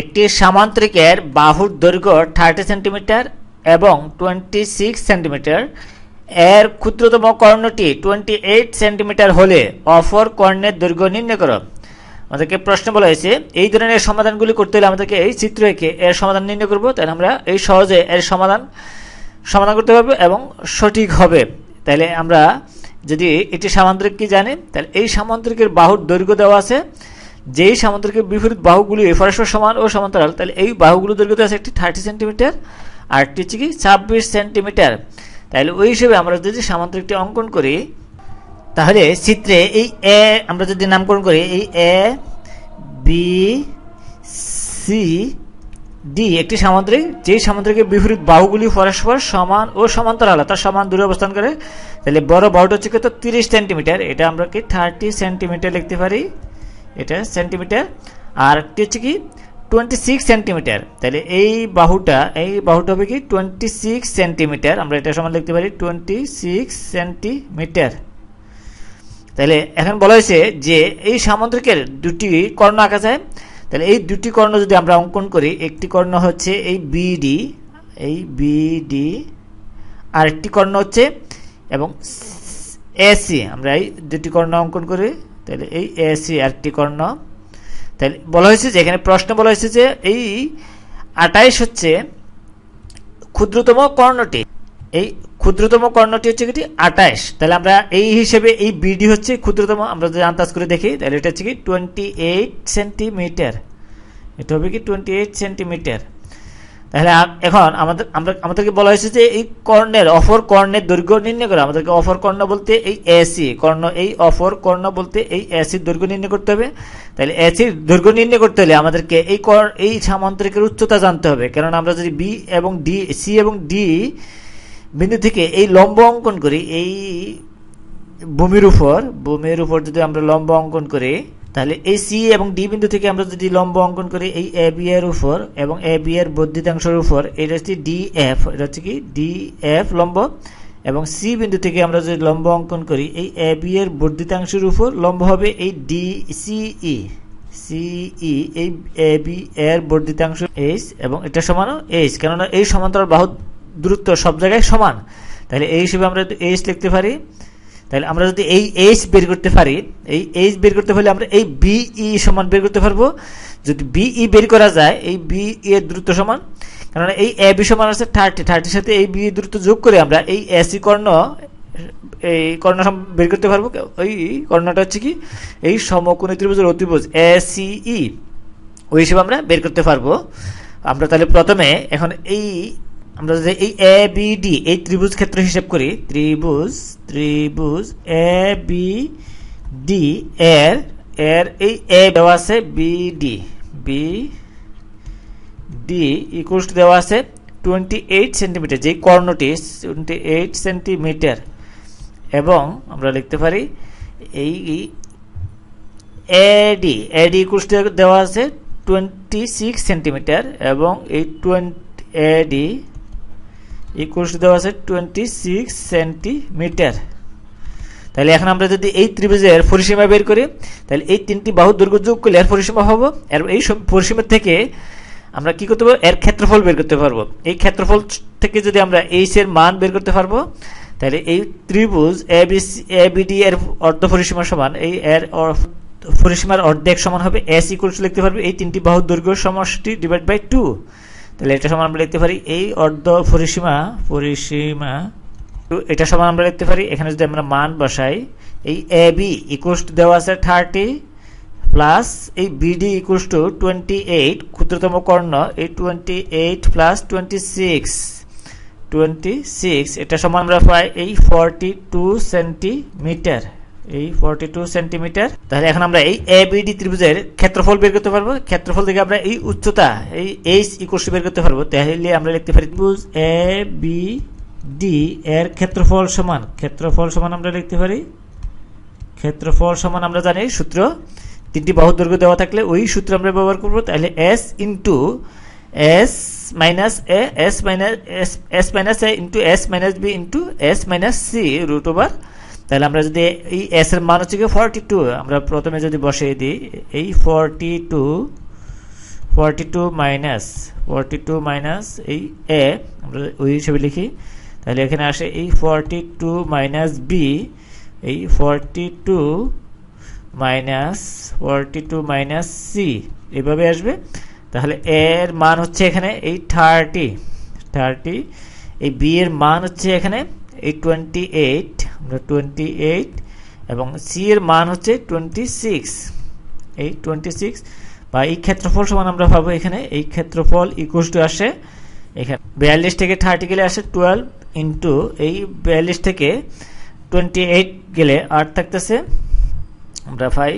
একটি সামান্তরিকের বাহুর দৈর্ঘ্য থার্টি সেন্টিমিটার এবং টোয়েন্টি সিক্স সেন্টিমিটার। এর ক্ষুদ্রতম কর্ণটি টোয়েন্টি এইট সেন্টিমিটার হলে অফর কর্ণের দৈর্ঘ্য নির্ণয় করো। আমাদেরকে প্রশ্ন বলা হয়েছে, এই ধরনের সমাধানগুলি করতে হলে আমাদেরকে এই চিত্র এঁকে এর সমাধান নির্ণয় করব, তাহলে আমরা এই সহজে এর সমাধান সমাধান করতে পারব এবং সঠিক হবে। তাহলে আমরা যদি এটি সামান্তরিক কি জানি, তাহলে এই সামান্তরিকের বাহুর দৈর্ঘ্য দেওয়া আছে। যেই সামান্তরিকের বিপরীত বাহুগুলি পরস্পর সমান ও সমান্তরাল, তাহলে এই বাহুগুলো দৈর্ঘ্য আছে একটি থার্টি সেন্টিমিটার আর একটি হচ্ছে কি ছাব্বিশ সেন্টিমিটার তাহলে ওই হিসেবে আমরা যদি সামান্তরিকটি অঙ্কন করি, তাহলে চিত্রে এই এ আমরা যদি নামকরণ করি, এই এ বি সি ডি একটি সামান্তরিক, যেই সামান্তরিকের বিপরীত বাহুগুলি পরস্পর সমান ও সমান্তরাল তার সমান দূরে অবস্থান করে, তাহলে বড় বাহুটা হচ্ছে কত? তিরিশ সেন্টিমিটার এটা আমরা কি থার্টি সেন্টিমিটার লিখতে পারি? এটা সেন্টিমিটার আর একটি হচ্ছে কি টোয়েন্টি সিক্স সেন্টিমিটার তাহলে এই বাহুটা এই বাহুটা হবে কি টোয়েন্টি সিক্স সেন্টিমিটার আমরা এটা সমান লিখতে পারি টোয়েন্টি সিক্স সেন্টিমিটার তাহলে এখন বলা হয়েছে যে এই সামুদ্রিকের দুটি কর্ণ আঁকা যায়। তাহলে এই দুটি কর্ণ যদি আমরা অঙ্কন করি, একটি কর্ণ হচ্ছে এই বিডি এই বিডি আর একটি কর্ণ হচ্ছে এবং এসি আমরা এই দুটি কর্ণ অঙ্কন করি। তাহলে এই এসি আরেকটি কর্ণ। তাহলে বলা হয়েছে যে, এখানে প্রশ্ন বলা হয়েছে যে, এই আটাইশ হচ্ছে ক্ষুদ্রতম কর্ণটি। এই ক্ষুদ্রতম কর্ণটি হচ্ছে কি আটাইশ তাহলে আমরা এই হিসেবে এই বিডি হচ্ছে ক্ষুদ্রতম, আমরা যদি আন্দাজ করে দেখি, তাহলে এটা হচ্ছে কি টোয়েন্টি এইট সেন্টিমিটার এটা হবে কি টোয়েন্টি এইট সেন্টিমিটার তাহলে এখন আমাদের আমরা আমাদেরকে বলা হয়েছে যে এই কর্ণের অফর কর্ণের দৈর্ঘ্য নির্ণয় করে আমাদেরকে অফর কর্ণ বলতে এই এসি কর্ণ এই অফর কর্ণ বলতে এই এসির দৈর্ঘ্য নির্ণয় করতে হবে। তাহলে এসির দৈর্ঘ্য নির্ণয় করতে হলে আমাদেরকে এই কর এই সামান্তরিকের উচ্চতা জানতে হবে। কারণ আমরা যদি বি এবং ডি সি এবং ডি বিন্দু থেকে এই লম্ব অঙ্কন করি, এই ভূমির উপর ভূমির উপর যদি আমরা লম্ব অঙ্কন করি তাহলে এই সি এবং ডি বিন্দু থেকে আমরা যদি লম্ব অঙ্কন করি, এই এ বি এর উপর এবং এ বি এর বর্ধিতাংশের উপর, এটা হচ্ছে ডি এফ এটা হচ্ছে কি? ডি এফ লম্ব এবং সি বিন্দু থেকে আমরা যদি লম্ব অঙ্কন করি, এই এ বি এর বর্ধিতাংশের উপর লম্ব হবে এই ডি সি সিই সিই এই এ বি এর বর্ধিতাংশ এইচ এবং এটা সমানও এইচ কেননা এই সমান্তরাল বাহু দূরত্ব সব জায়গায় সমান। তাহলে এই হিসেবে আমরা এইচ লিখতে পারি। তাহলে আমরা যদি এই এইচ বের করতে পারি, এই এইচ বের করতে পারলে আমরা এই বিই সমান বের করতে পারব। যদি বিই বের করা যায়, এই বি এর দূরত্ব সমান, কেননা এই এ বি সমান আছে থার্টি থার্টির সাথে এই বি দূরত্ব যোগ করে আমরা এই এসি কর্ণ, এই কর্ণ বের করতে পারব। ওই কর্ণটা হচ্ছে কি? এই সমকোণী ত্রিভুজের অতিভুজ এ সিই ওই হিসেবে আমরা বের করতে পারব। আমরা তাহলে প্রথমে এখন এই আমরা যদি এই এ বি ডি এই ত্রিভুজ ক্ষেত্র হিসেব করি, ত্রিভুজ ত্রিভুজ এ বি ডি এর এর এই এ দেওয়া আছে B D B D equals দেওয়া আছে টোয়েন্টি এইট সেন্টিমিটার যেই কর্ণটি টোয়েন্টি এইট সেন্টিমিটার এবং আমরা লিখতে পারি এই এ এডি এডি ইকুয়ালস টু দেওয়া আছে টোয়েন্টি সিক্স সেন্টিমিটার এবং এই টোয়েন্টি এডি ইকুয়ালস দেওয়া আছে টোয়েন্টি সিক্স সেন্টিমিটার তাহলে এখন আমরা যদি এই ত্রিভুজের পরিসীমা বের করি, তাহলে এই তিনটি বাহু দৈর্ঘ্য যোগ করলে এর পরিসীমা হব। আর এই পরিসীমা থেকে আমরা কি করতে পারব? এর ক্ষেত্রফল বের করতে পারব। এই ক্ষেত্রফল থেকে যদি আমরা এইচ এর মান বের করতে পারব, তাহলে এই ত্রিভুজ এ বি এ বিডি এর অর্ধ পরিসীমা সমান, এই এর পরিসীমার অর্ধেক সমান হবে। এস ইকুয়ালস লিখতে পারবে, এই তিনটি বাহু দৈর্ঘ্য সমষ্টি ডিভাইড বাই টু তাহলে এটা সমান আমরা লিখতে পারি এই অর্ধ পরিসীমা পরিসীমা এটা সমান আমরা লিখতে পারি। এখানে যদি আমরা মান বসাই, এই এ বি ইকুয়ালস টু দেওয়া আছে থার্টি প্লাস এই BD equals to twenty eight ক্ষুদ্রতম কর্ণ, এই twenty eight plus twenty six twenty six এটা সমান আমরা পাই এই ফর্টি টু সেন্টিমিটার এই ফর্টি টু সেন্টিমিটার তাহলে এখন আমরা এই এ বিডি ত্রিভুজের ক্ষেত্রফল বের করতে পারব। ক্ষেত্রফল থেকে আমরা এই উচ্চতা, এই এইচ ইকুয়ালস বের করতে পারব। তাহলে আমরা লিখতে পারি ত্রিভুজ এ বি ডি এর ক্ষেত্রফল সমান। ক্ষেত্রফল সমান আমরা লিখতে পারি। ক্ষেত্রফল সমান আমরা জানি সূত্র। তিনটি বাহু দৈর্ঘ্য দেওয়া থাকলে ওই সূত্র আমরা ব্যবহার করব। তাহলে S into S minus A S minus S S minus A into S minus B into S minus C root over তাহলে আমরা যদি এই এস এর মান হচ্ছে কি ফর্টি টু আমরা প্রথমে যদি বসিয়ে দিই, এই forty two forty two minus forty two minus এই এ আমরা ওই হিসেবে লিখি, তাহলে এখানে আসে এই ফর্টি টু মাইনাস বি এই forty two minus forty two minus C এভাবে আসবে। তাহলে এর মান হচ্ছে এখানে এই থার্টি থার্টি এই বি এর মান হচ্ছে এখানে এই টোয়েন্টি এইট টোয়েন্টি এইট এবং সি এর মান হচ্ছে টোয়েন্টি সিক্স এই টোয়েন্টি সিক্স বা এই ক্ষেত্রফল সমান আমরা পাবো এখানে। এই ক্ষেত্রফল ইকুয়াল টু আসে এখানে। বিয়াল্লিশ থেকে থার্টি গেলে আসে টুয়েলভ ইন্টু এই বিয়াল্লিশ থেকে টোয়েন্টি এইট গেলে আট থাকতেছে। আমরা পাই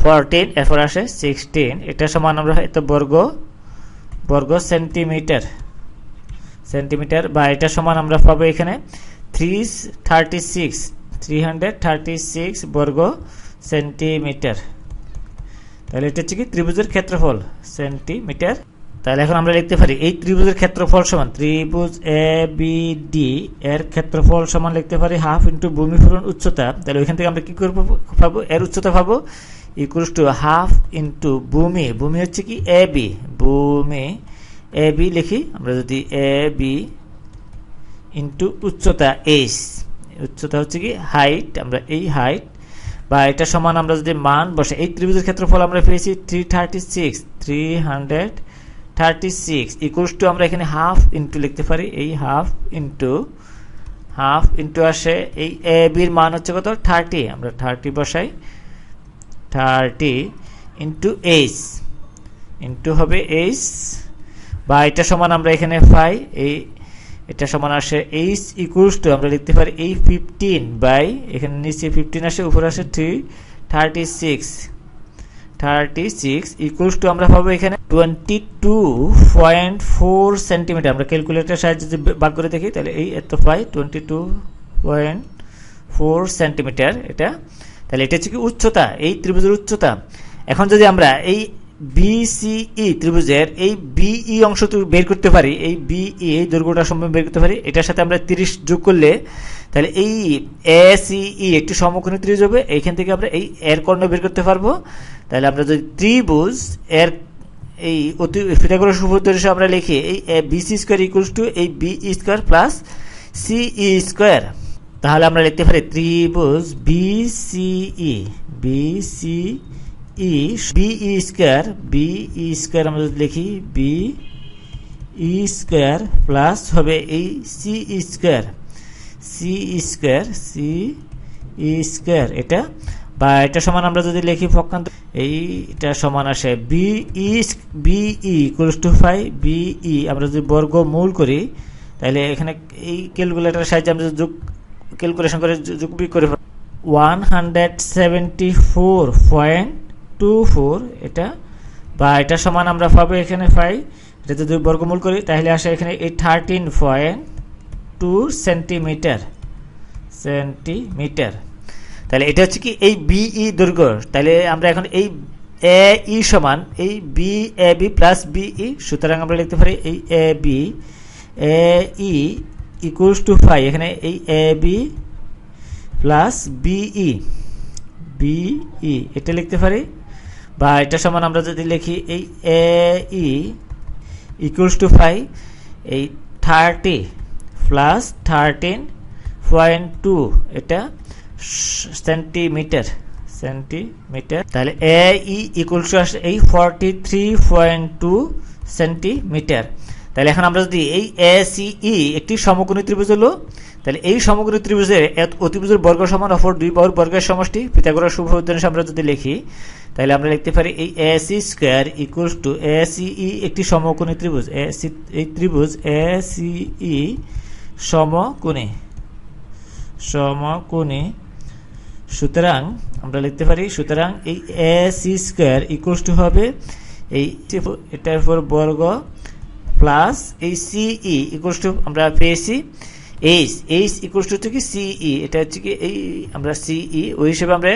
ফোরটিন এরপর আসে সিক্সটিন এটা সমান আমরা এত বর্গ বর্গ সেন্টিমিটার সেন্টিমিটার বা এটা সমান আমরা পাবো এখানে। Three thirty six three hundred thirty six বর্গ সেন্টিমিটার তাহলে এটা হচ্ছে কি ত্রিভুজের ক্ষেত্রফল সেন্টিমিটার তাহলে এখন আমরা লিখতে পারি, এই ত্রিভুজের ক্ষেত্রফল সমান, ত্রিভুজ এ বি ডি এর ক্ষেত্রফল সমান লিখতে পারি হাফ ইন্টু ভূমি ফুরন উচ্চতা। তাহলে ওইখান থেকে আমরা কি করব, পাবো? এর উচ্চতা পাবো ইকুয়ালস টু হাফ ইন্টু ভূমি। ভূমি হচ্ছে কি এ বি ভূমি এ বি লিখি। আমরা যদি এ বি ইন্টু উচ্চতা এইচ উচ্চতা হচ্ছে কি হাইট আমরা এই হাইট বা এটা সমান আমরা যদি মান বসে, এই ত্রিভুজের ক্ষেত্রফল আমরা পেয়েছি three thirty six three hundred thirty six equals to আমরা এখানে হাফ ইন্টু লিখতে পারি, এই হাফ ইন্টু হাফ ইন্টু আসে, এই এ বির মান হচ্ছে কত? থার্টি আমরা থার্টি বসাই থার্টি ইন্টু এইচ ইন্টু হবে এইচ বা এটা সমান আমরা এখানে পাই এই এটা সমান আসে এইচ ইকুয়ালস টু আমরা লিখতে পারি এই ফিফটিন বাই এখানে নিচে ফিফটিন আসে, উপরে আসে three thirty six thirty six equals to আমরা পাবো এখানে twenty two point four centimetre আমরা ক্যালকুলেটার সাহায্যে যদি বাদ করে দেখি, তাহলে এই এত পাই twenty two point four centimetre এটা। তাহলে এটা হচ্ছে কি উচ্চতা, এই ত্রিভুজের উচ্চতা। এখন যদি আমরা এই বিসিই ত্রিভুজের এই বিই অংশ বের করতে পারি, এই বিই এই দৈর্ঘ্যটা সম্ভব বের করতে পারি, এটার সাথে আমরা তিরিশ যোগ করলে তাহলে এই এ সিই একটি সমকোণী ত্রিভুজ হবে, এইখান থেকে আমরা এই এর কর্ণ বের করতে পারব। তাহলে আমরা যদি ত্রিভুজ এর এই অতি ফিতাগোরাস উপপাদ্য আমরা লিখি, এই বিসি স্কোয়ার ইকুয়ালস টু এই BE square plus CE square তাহলে আমরা লিখতে পারি ত্রিভুজ BCE BC E BE square BE square আমরা যদি লিখি, বি ই স্কোয়ার প্লাস হবে এই C square C square, C E square. এটা বা এটা সমান আমরা যদি লিখি পক্ষান্ত এইটা সমান আসে B E BE equals to five BE আমরা যদি বর্গ মূল করি, তাহলে এখানে এই ক্যালকুলেটারের সাহায্যে আমরা যোগ, ক্যালকুলেশন করে যোগ করে one hundred seventy four point two four এটা বা এটা সমান আমরা পাবো এখানে পাই এটা যদি বর্গমূল করি, তাহলে আসে এখানে এই thirteen point two centimetre centimetre তাহলে এটা হচ্ছে কি এই বিই দৈর্ঘ্য। তাহলে আমরা এখন এই এ ই সমান, এই B A B plus BE সুতরাং আমরা লিখতে পারি এই A B A E equals to five এখানে এই A B plus BE BE এটা লিখতে পারি বা এটা সমান আমরা যদি লিখি এই A, E equals to five এই thirty plus thirteen point two এটা সেন্টিমিটার সেন্টিমিটার তাহলে এ, ই ইকুয়ালস টু আসে এই forty three point two centimetre তাহলে এখন আমরা যদি এই এ, সি, ই একটি সমকোণী ত্রিভুজ হলো তাহলে এই সমগ্র ত্রিভুজের অতিভুজের বর্গ সমান অপর দুই বাহুর বর্গের সমষ্টি পিতাগোরাস শুভবিদ্যাংশ আমরা যদি লিখি, তাহলে আমরা লিখতে পারি এই A C square equals to A C E একটি সমকোণী ত্রিভুজ। এ সি এই ত্রিভুজ এ সি ই সমকোণী সমকোণী। সুতরাং আমরা লিখতে পারি, সুতরাং এই A C square equals to হবে এই এটার উপর বর্গ প্লাস এই সিই ইকুয়ালস টু আমরা পেয়েছি এইচ এইচ ইকুয়ালস টু হচ্ছে কি সিই এটা হচ্ছে কি এই আমরা সিই ওই হিসেবে আমরা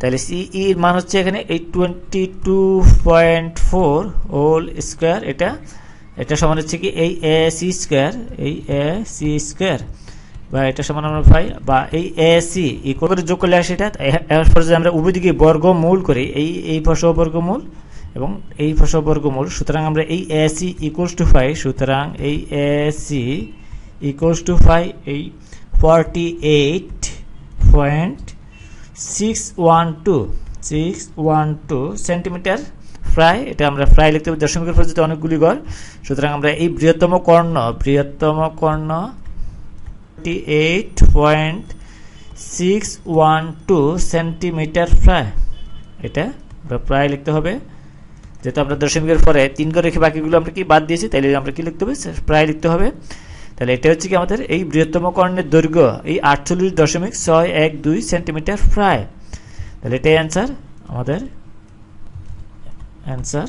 তাহলে সিই এর মান হচ্ছে এখানে এই twenty two point four whole square এটা এটা সমান হচ্ছে কি এই এ সি স্কোয়ার এই এ সি স্কোয়ার বা এটা সমান আমরা পাই, বা এই এ সি ইকুয়াল করে যোগ করলে আসে এটা? এরপর যদি আমরা উভয় দিকে বর্গমূল করি, এই এই পাশে বর্গমূল এবং এই সব বর্গমূল, সুতরাং আমরা এই A C equals to five সুতরাং এই এসি ইকুয়ালস টু ফাইভ এই forty eight point six one two six one two centimetre প্রায় এটা আমরা প্রায় লিখতে পারি, দশমিকের পর যদি অনেকগুলি গড়, সুতরাং আমরা এই বৃহত্তম কর্ণ বৃহত্তম কর্ণ eight point six one two centimetre প্রায় এটা আমরা প্রায় লিখতে হবে। যেহেতু আমরা দশমিকের পরে তিন করে রেখে বাকিগুলো আমরা কি বাদ দিয়েছি তাহলে আমরা কি লিখতে হবে? প্রায় লিখতে হবে। তাহলে এটা হচ্ছে কি আমাদের এই বৃহত্তম কর্ণের দৈর্ঘ্য, এই আটচল্লিশ দশমিক ছয় এক দুই সেন্টিমিটার প্রায়। তাহলে এটাই অ্যান্সার আমাদের অ্যান্সার